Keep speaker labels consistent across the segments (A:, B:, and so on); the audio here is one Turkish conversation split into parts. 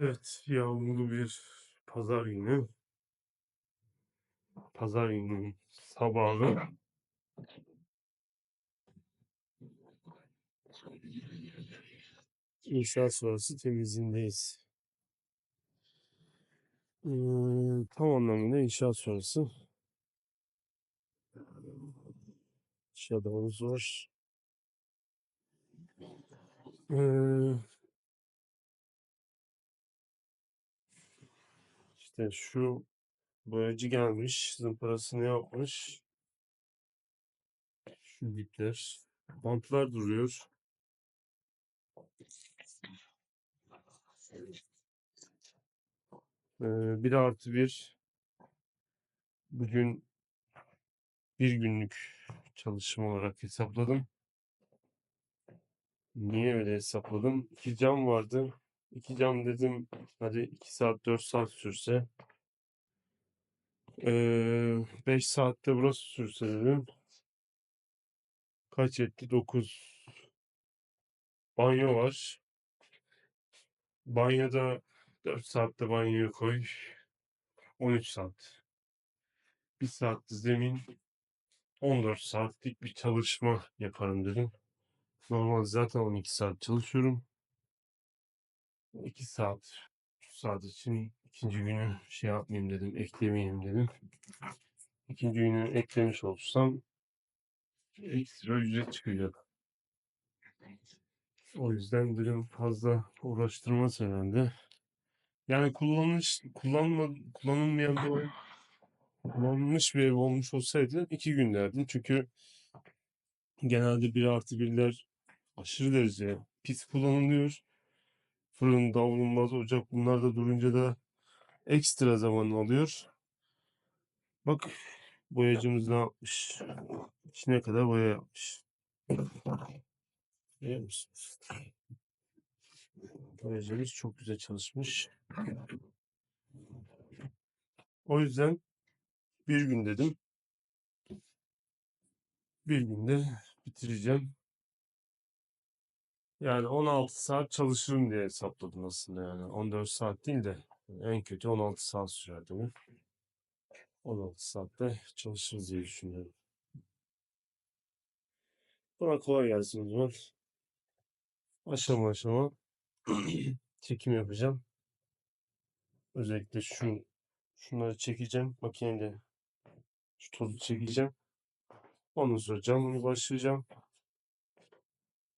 A: Evet, yağmurlu bir pazar günü. Pazar günü sabahı. İnşaat sonrası temizliğindeyiz. Ee, tam anlamıyla inşaat sonrası. Shadow'umuz var. Ee, işte şu boyacı gelmiş, zımparasını yapmış. Şu dipler, bantlar duruyor. Ee, artı bir bugün bir günlük çalışma olarak hesapladım. Niye öyle hesapladım? İki cam vardı. İki cam dedim hadi 2 saat 4 saat sürse. 5 saatte burası sürse dedim. Kaç etti? 9. Banyo var. Banyoda 4 saatte banyoyu koy. 13 saat. 1 saatte zemin 14 saatlik bir çalışma yaparım dedim. Normal zaten 12 saat çalışıyorum. 2 saat, 3 saat için ikinci günü şey yapmayayım dedim, eklemeyeyim dedim. İkinci günü eklemiş olsam ekstra ücret çıkacak. O yüzden dedim fazla uğraştırmaz herhalde. Yani kullanış, kullanma, kullanılmayan bir ev, kullanılmış bir ev olmuş olsaydı iki gün derdim. Çünkü genelde bir artı birler aşırı derece pis kullanılıyor. Fırın, davlumbaz, ocak bunlar da durunca da ekstra zaman alıyor. Bak boyacımız ne yapmış? İçine kadar boya yapmış. Görüyor musunuz? Boyacımız çok güzel çalışmış. O yüzden bir gün dedim. Bir günde bitireceğim. Yani 16 saat çalışırım diye hesapladım aslında yani. 14 saat değil de en kötü 16 saat sürer değil mi? 16 saatte çalışırız diye düşünüyorum. Buna kolay gelsin o zaman. Aşama aşama çekim yapacağım. Özellikle şu şunları çekeceğim makineyle. Şu tozu çekeceğim. Ondan sonra camını başlayacağım.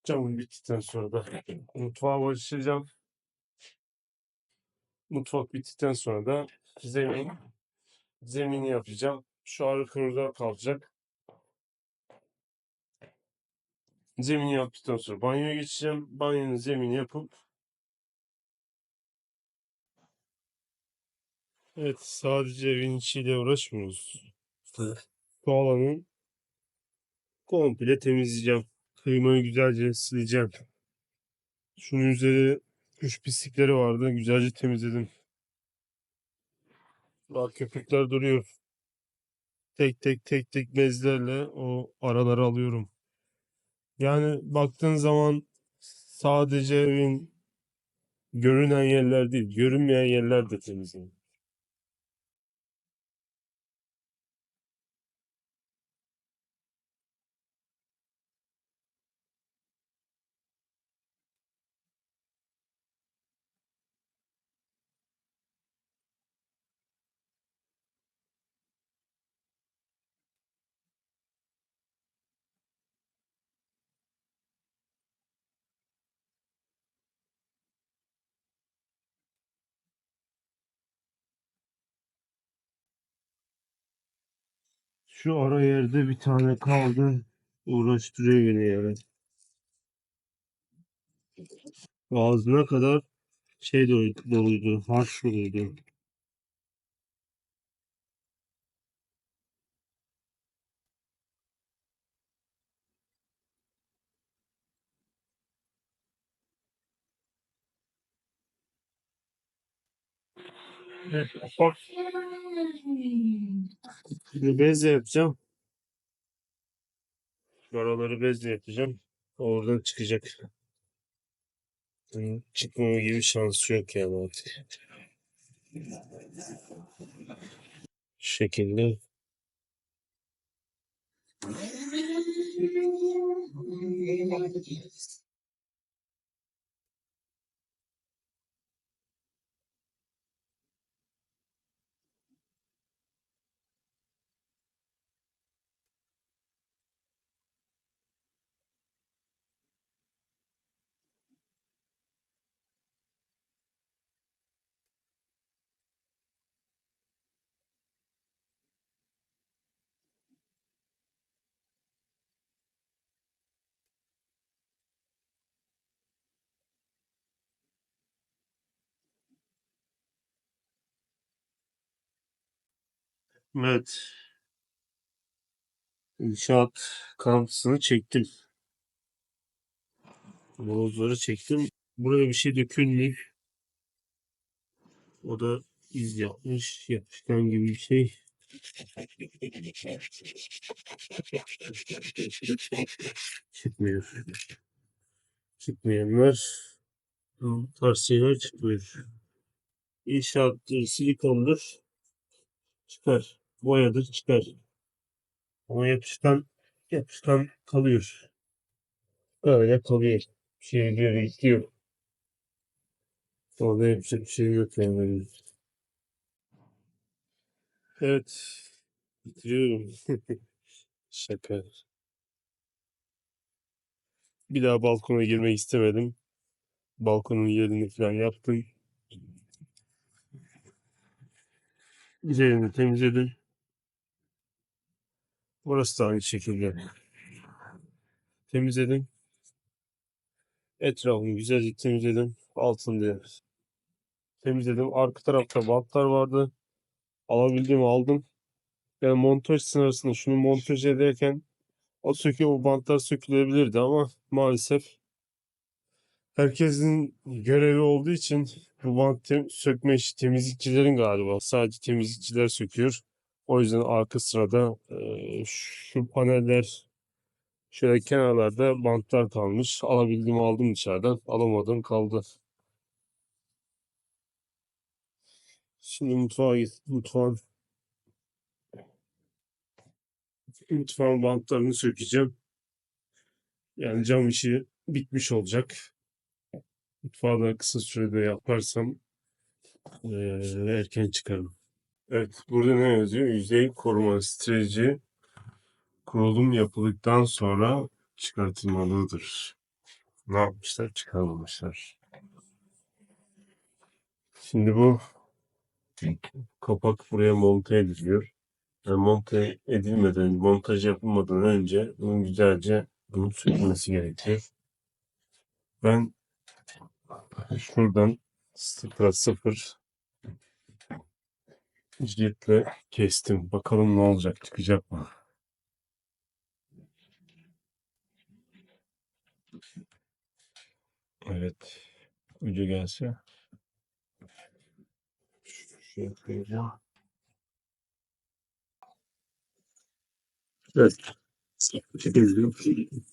A: Camın bittikten sonra da mutfağa başlayacağım. Mutfak bittikten sonra da zemin zemini yapacağım. Şu arka koridor kalacak. Zemini yaptıktan sonra banyoya geçeceğim. Banyonun zemini yapıp Evet sadece evin içiyle uğraşmıyoruz. Bu alanı komple temizleyeceğim. Kıymayı güzelce sileceğim. Şunun üzeri kuş pislikleri vardı. Güzelce temizledim. Bak köpükler duruyor. Tek tek tek tek bezlerle o araları alıyorum. Yani baktığın zaman sadece evin görünen yerler değil, görünmeyen yerler de temizleniyor. Şu ara yerde bir tane kaldı. Uğraştırıyor beni yani. Ağzına kadar şey doluydu, harç doluydu. Bak. Bezle yapacağım. Şu araları bezle yapacağım. Oradan çıkacak. Çıkmama gibi şansı yok yani artık. Şu şekilde. Evet. İnşaat kampısını çektim. Molozları çektim. Buraya bir şey dökülmüş. O da iz yapmış. Yapışkan gibi bir şey. Çıkmıyor. Çıkmayanlar bu tarz çıkmıyor. İnşaattır, silikondur. Çıkar. Boyadır çıkar. Ama yapışkan yapışkan kalıyor. Öyle kalıyor. Bir şey diyor, istiyor. Orada yapacak bir şey yok yani. Evet. Bitiriyorum. Şaka. Bir daha balkona girmek istemedim. Balkonun yerini falan yaptım. Üzerini temizledim. Burası da aynı şekilde. Temizledim. Etrafını güzelce temizledim. Altını temizledim. Arka tarafta bantlar vardı. Alabildiğimi aldım. Yani montaj sırasında şunu montaj ederken o sökü o bantlar sökülebilirdi ama maalesef herkesin görevi olduğu için bu bant sökme işi temizlikçilerin galiba. Sadece temizlikçiler söküyor. O yüzden arka sırada eee, şu paneller şöyle kenarlarda bantlar kalmış. Alabildiğimi aldım içeriden. Alamadım kaldı. Şimdi mutfağa git. Mutfağın mutfağın bantlarını sökeceğim. Yani cam işi bitmiş olacak. Mutfağı da kısa sürede yaparsam eee, erken çıkarım. Evet, burada ne yazıyor? Yüzey koruma streci kurulum yapıldıktan sonra çıkartılmalıdır. Ne yapmışlar? Çıkarmamışlar. Şimdi bu kapak buraya monte ediliyor. Yani monte edilmeden, montaj yapılmadan önce bunun güzelce bunu sökmesi gerekiyor. Ben şuradan 0 0 ciltle kestim. Bakalım ne olacak çıkacak mı? Evet. Ucu gelse. Şey koyacağım. Evet.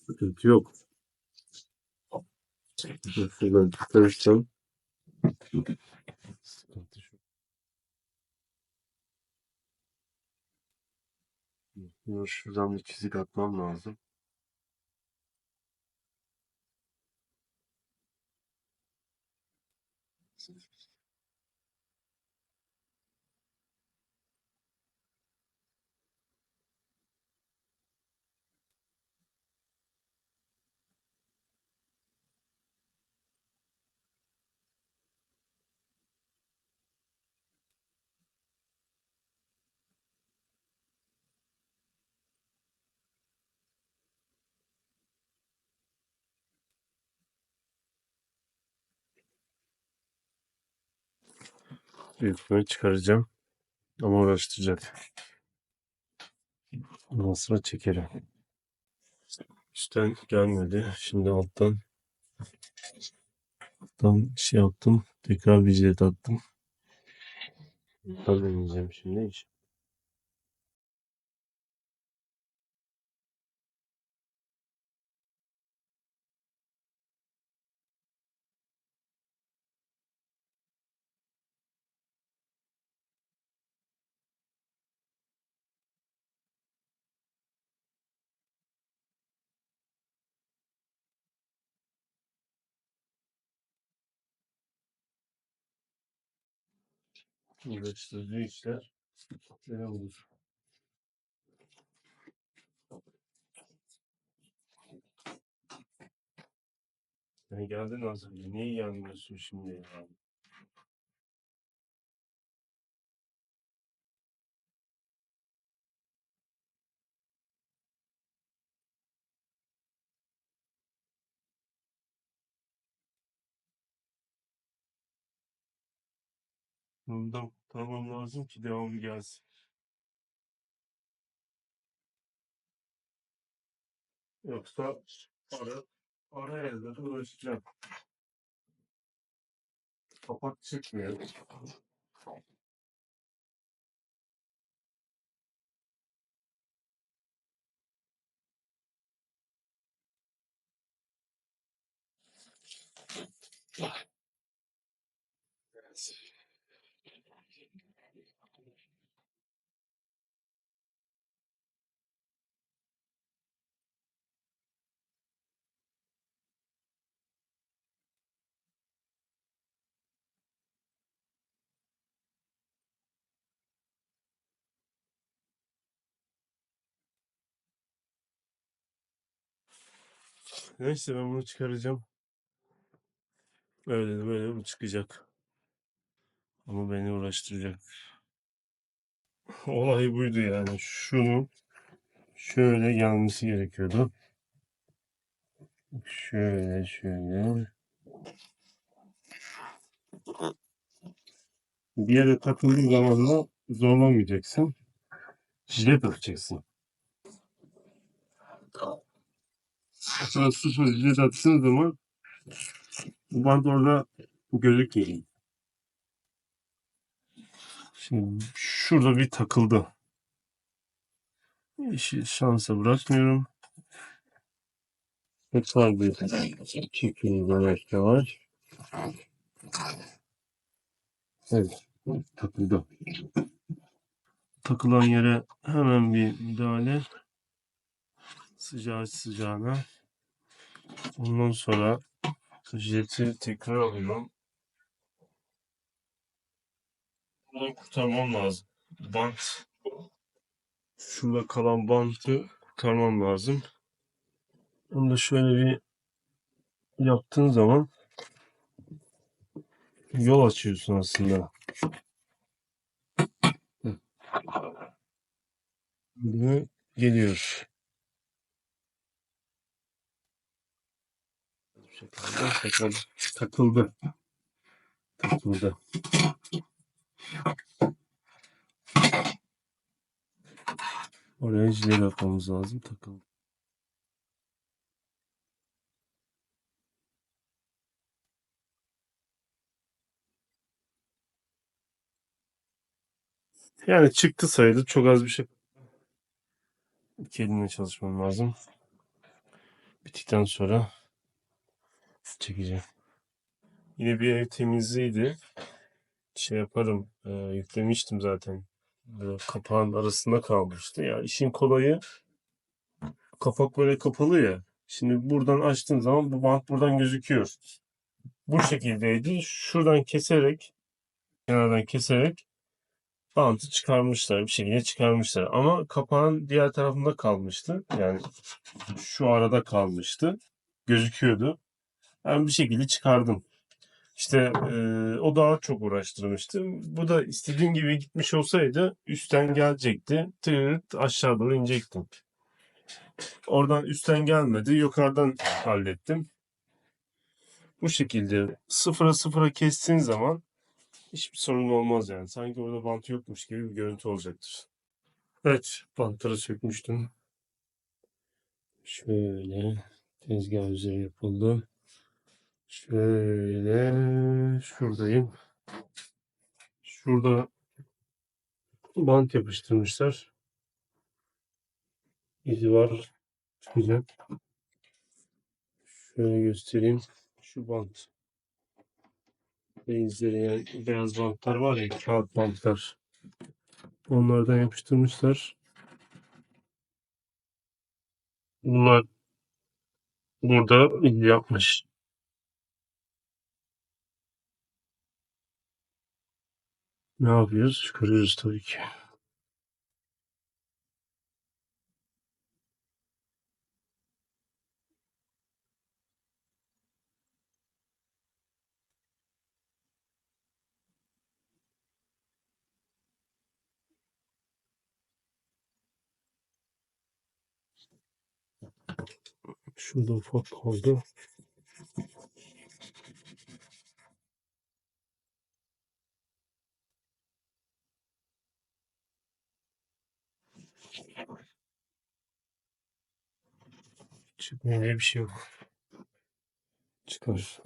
A: Sıkıntı yok. Şuradan çıkarırsam şuradan bir çizik atmam lazım. İhtimalle çıkaracağım. Ama uğraştıracak. Ondan sonra çekerim. Üstten gelmedi. Şimdi alttan alttan şey yaptım. Tekrar jilet attım. Tekrar deneyeceğim şimdi. Uğraştırıcı işler ne olur. Yani geldin az önce. Niye gelmiyorsun şimdi ya? Bundan tamam lazım ki devamı gelsin. Yoksa ara, ara elde uğraşacağım. Kapak çıkmıyor. Neyse ben bunu çıkaracağım. Öyle de böyle bu çıkacak. Ama beni uğraştıracak. Olay buydu yani. Şunun şöyle gelmesi gerekiyordu. Şöyle şöyle. Bir yere takıldığı zaman da zorlamayacaksın. Jilet atacaksın. Sonra sıfır jilet attığın zaman bu bant orada gözükmüyor. Şimdi şurada bir takıldı. İşi şansa bırakmıyorum. Tekrar bir çekeyim yavaş yavaş. Evet. Takıldı. Takılan yere hemen bir müdahale. Sıcağı sıcağına. Ondan sonra jeti tekrar alıyorum. Buradan kurtarmam lazım. Bant. Şurada kalan bantı kurtarmam lazım. Onu da şöyle bir yaptığın zaman yol açıyorsun aslında. Ve geliyor. Şekilde tekrar takıldı. Takıldı. Oraya jilet atmamız lazım. Takıldı. Yani çıktı sayılır. Çok az bir şey. İki elimle çalışmam lazım. Bittikten sonra çekeceğim. Yine bir ev temizliğiydi. Şey yaparım. e, yüklemiştim zaten. Böyle kapağın arasında kalmıştı. Ya işin kolayı kapak böyle kapalı ya. Şimdi buradan açtığın zaman bu bant buradan gözüküyor. Bu şekildeydi. Şuradan keserek kenardan keserek bantı çıkarmışlar. Bir şekilde çıkarmışlar. Ama kapağın diğer tarafında kalmıştı. Yani şu arada kalmıştı. Gözüküyordu. Ben bir şekilde çıkardım. İşte e, o daha çok uğraştırmıştı. Bu da istediğim gibi gitmiş olsaydı üstten gelecekti. Tırt aşağı doğru inecektim. Oradan üstten gelmedi. Yukarıdan hallettim. Bu şekilde sıfıra sıfıra kestiğin zaman hiçbir sorun olmaz yani. Sanki orada bant yokmuş gibi bir görüntü olacaktır. Evet, bantları sökmüştüm. Şöyle tezgah üzeri yapıldı. Şöyle şuradayım. Şurada bant yapıştırmışlar. İzi var. Çıkacak. Şöyle göstereyim. Şu bant. Ve izleri yani beyaz bantlar var ya kağıt bantlar. Onlardan yapıştırmışlar. Bunlar burada yapmış. Ne yapıyoruz? Çıkarıyoruz tabii ki. Şurada ufak kaldı. Çıkmıyor bir şey yok. Çıkar.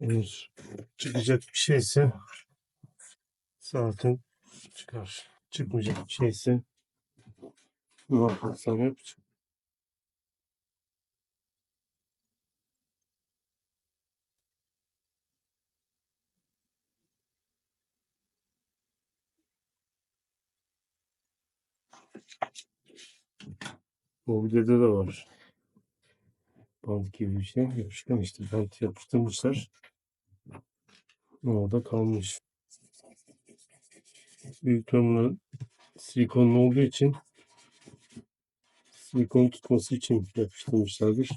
A: Eğer çıkacak bir şeyse zaten çıkar. Çıkmayacak bir şeyse yaparsam yap Mobilyada da var. Bant gibi bir şey. Yapışkan işte. Bant yapıştırmışlar. Orada kalmış. Büyük ihtimalle silikonlu olduğu için silikon tutması için yapıştırmışlardır.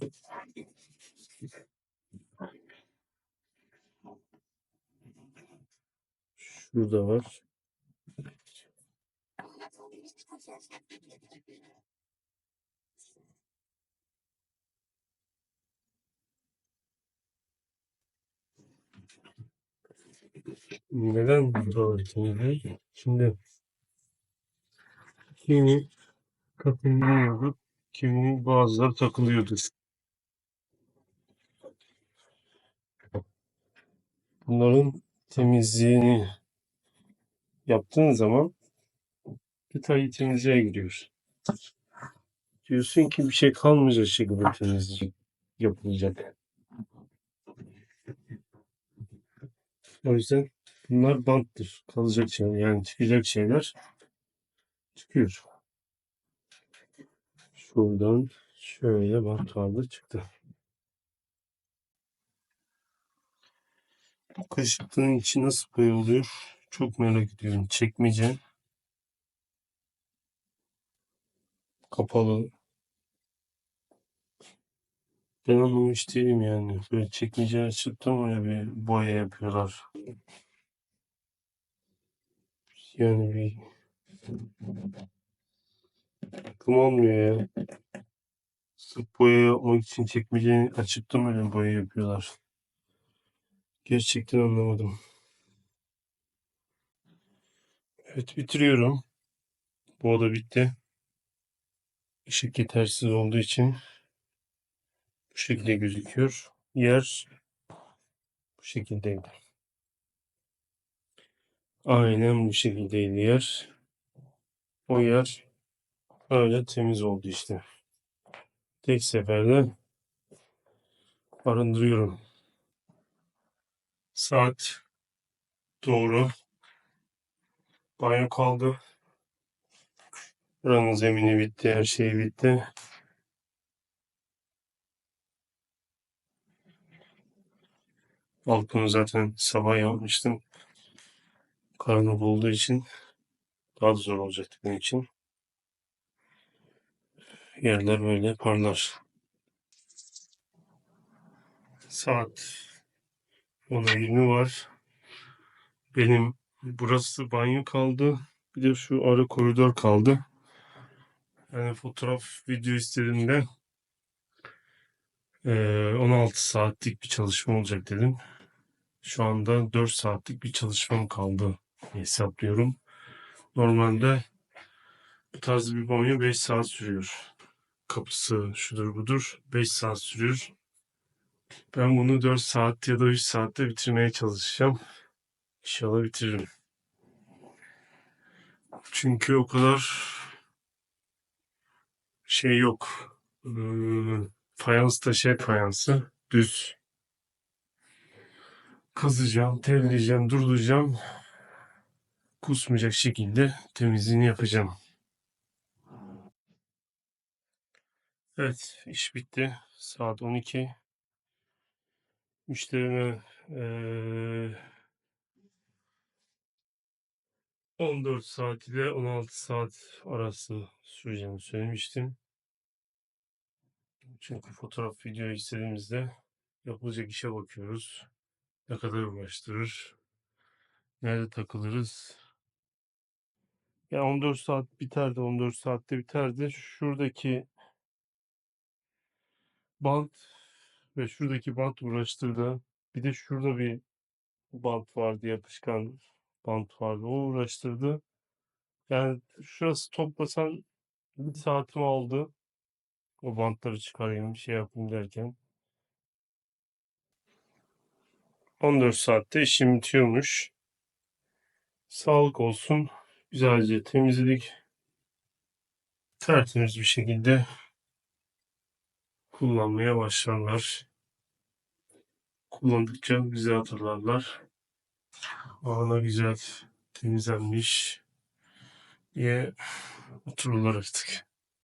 A: Şurada var. Neden temizliyoruz? Şimdi kimi kapatılıyordu, kimi bazıları takılıyordu. Bunların temizliğini yaptığın zaman detaylı temizliğe giriyor. Diyorsun ki bir şey kalmayacak şekilde temizlik yapılacak. O yüzden bunlar banttır. Kalacak şeyler yani çıkacak şeyler çıkıyor. Şuradan şöyle bant vardı çıktı. Bu kaşıklığın içi nasıl koyuluyor? Çok merak ediyorum. Çekmece kapalı. Ben anlamış değilim yani. Böyle çekmece açıp ama ya bir boya yapıyorlar. Yani bir aklım olmuyor ya. Sırf boya yapmak için çekmeceyi açıp da mı öyle boya yapıyorlar? Gerçekten anlamadım. Evet bitiriyorum. Bu oda bitti. Işık yetersiz olduğu için bu şekilde gözüküyor. Yer bu şekildeydi. Aynen bu şekildeydi yer. O yer öyle temiz oldu işte. Tek seferde arındırıyorum. Saat doğru. Banyo kaldı. Buranın zemini bitti, her şey bitti. Balkonu zaten sabah yapmıştım. Karanlık olduğu için daha da zor olacaktı benim için. Yerler böyle parlar. Saat 10'a 20 var. Benim burası banyo kaldı. Bir de şu ara koridor kaldı. Yani fotoğraf, video istediğimde eee, 16 saatlik bir çalışma olacak dedim. Şu anda 4 saatlik bir çalışmam kaldı hesaplıyorum. Normalde bu tarz bir banyo 5 saat sürüyor. Kapısı şudur budur 5 saat sürüyor. Ben bunu 4 saat ya da 3 saatte bitirmeye çalışacağım. İnşallah bitiririm. Çünkü o kadar şey yok. Fayans da şey fayansı düz. Kazacağım, telleyeceğim, durduracağım. Kusmayacak şekilde temizliğini yapacağım. Evet, iş bitti. Saat 12. Müşterime eee 14 saat ile 16 saat arası süreceğini söylemiştim. Çünkü fotoğraf video istediğimizde yapılacak işe bakıyoruz. Ne kadar uğraştırır, nerede takılırız. Yani 14 saat biterdi, 14 saatte biterdi. Şuradaki bant ve şuradaki bant uğraştırdı. Bir de şurada bir bant vardı, yapışkan bant vardı. O uğraştırdı. Yani şurası toplasan bir saatimi aldı. O bantları çıkarayım, şey yapayım derken. 14 saatte işim bitiyormuş. Sağlık olsun. Güzelce temizledik. Tertemiz bir şekilde kullanmaya başlarlar. Kullandıkça bizi hatırlarlar. Ana güzel temizlenmiş diye otururlar artık.